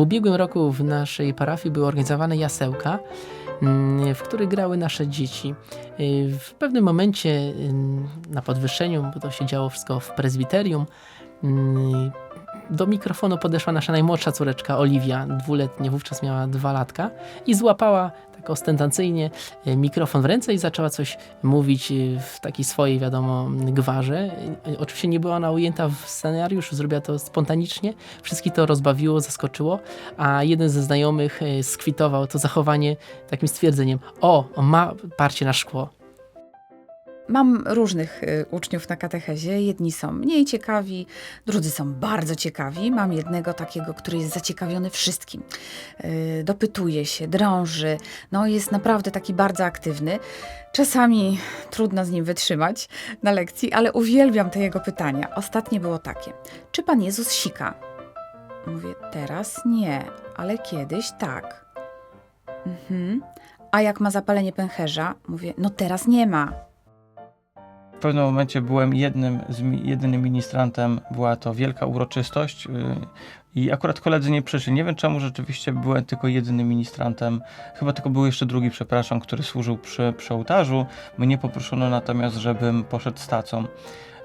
ubiegłym roku w naszej parafii były organizowane jasełka, mm, w których grały nasze dzieci. Y, W pewnym momencie y, na podwyższeniu, bo to się działo wszystko w prezbiterium, mm, do mikrofonu podeszła nasza najmłodsza córeczka Oliwia, dwuletnia, wówczas miała dwa latka i złapała tak ostentacyjnie y, mikrofon w ręce i zaczęła coś mówić y, w takiej swojej, wiadomo, gwarze. Y, Oczywiście nie była ona ujęta w scenariusz, zrobiła to spontanicznie. Wszystkich to rozbawiło, zaskoczyło, a jeden ze znajomych skwitował to zachowanie takim stwierdzeniem: O, ma parcie na szkło. Mam różnych y, uczniów na katechezie. Jedni są mniej ciekawi, drudzy są bardzo ciekawi. Mam jednego takiego, który jest zaciekawiony wszystkim. Y, dopytuje się, drąży, no jest naprawdę taki bardzo aktywny. Czasami trudno z nim wytrzymać na lekcji, ale uwielbiam te jego pytania. Ostatnie było takie: Czy pan Jezus sika? Mówię, teraz nie, ale kiedyś tak. Mhm. A jak ma zapalenie pęcherza? Mówię, no teraz nie ma. Pewnym momencie byłem jednym z jedynym ministrantem, była to wielka uroczystość yy, i akurat koledzy nie przyszli. Nie wiem czemu rzeczywiście byłem tylko jedynym ministrantem, chyba tylko był jeszcze drugi, przepraszam, który służył przy, przy ołtarzu. Mnie poproszono natomiast, żebym poszedł z tacą.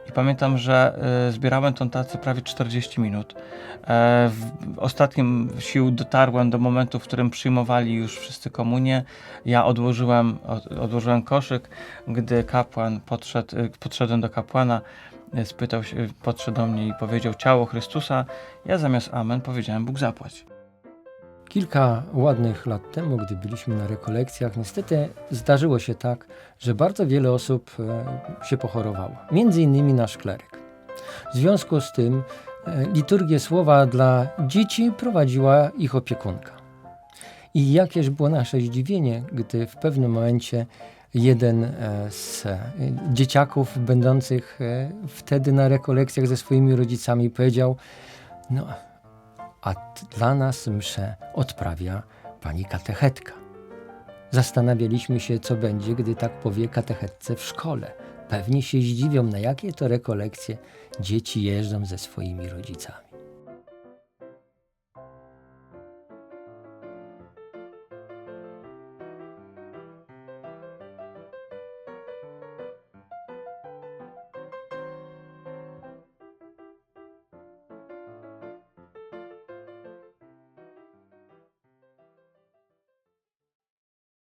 I pamiętam, że y, zbierałem tą tacę prawie 40 minut. E, w ostatnim sił dotarłem do momentu, w którym przyjmowali już wszyscy komunię. Ja odłożyłem, od, odłożyłem koszyk, gdy kapłan podszedł, y, podszedłem do kapłana, spytał się, podszedł do mnie i powiedział ciało Chrystusa. Ja zamiast amen powiedziałem Bóg zapłać. Kilka ładnych lat temu, gdy byliśmy na rekolekcjach, niestety zdarzyło się tak, że bardzo wiele osób e, się pochorowało. Między innymi nasz kleryk. W związku z tym e, liturgię słowa dla dzieci prowadziła ich opiekunka. I jakież było nasze zdziwienie, gdy w pewnym momencie jeden e, z dzieciaków będących wtedy na rekolekcjach ze swoimi rodzicami powiedział: No, a dla nas mszę odprawia pani katechetka. Zastanawialiśmy się, co będzie, gdy tak powie katechetce w szkole. Pewnie się zdziwią, na jakie to rekolekcje dzieci jeżdżą ze swoimi rodzicami.